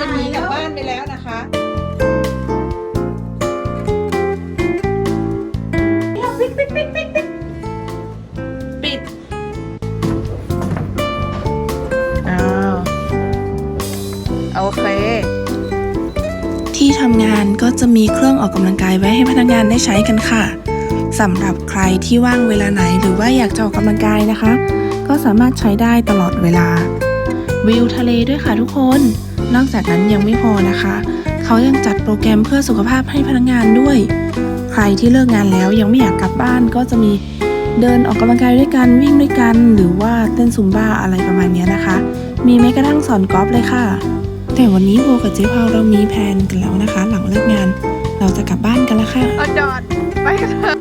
จะหนีกลับบ้านไปแล้วนะคะปิดปิดปิดปิดปิดปิดอ้าวโอเค ที่ทำงานก็จะมีเครื่องออกกำลังกายไว้ให้พนักงานได้ใช้กันค่ะสำหรับใครที่ว่างเวลาไหนหรือว่าอยากจะออกกำลังกายนะคะ ก็สามารถใช้ได้ตลอดเวลา วิวทะเลด้วยค่ะทุกคน นอกจากนั้นยังไม่พอนะคะ เขายังจัดโปรแกรมเพื่อสุขภาพให้พนักงานด้วย ใครที่เลิกงานแล้วยังไม่อยากกลับบ้านก็จะมีเดินออกกำลังกายด้วยกันวิ่งด้วยกัน หรือว่าเต้นซุมบ้าอะไรประมาณนี้นะคะ มีแม้กระทั่งสอนกอล์ฟเลยค่ะ แต่วันนี้โบกับเจ๊พาวเรามีแพลนกันแล้วนะคะ หลังเลิกงาน เราจะกลับบ้านกันแล้วค่ะอาจอดไปกันเถอะ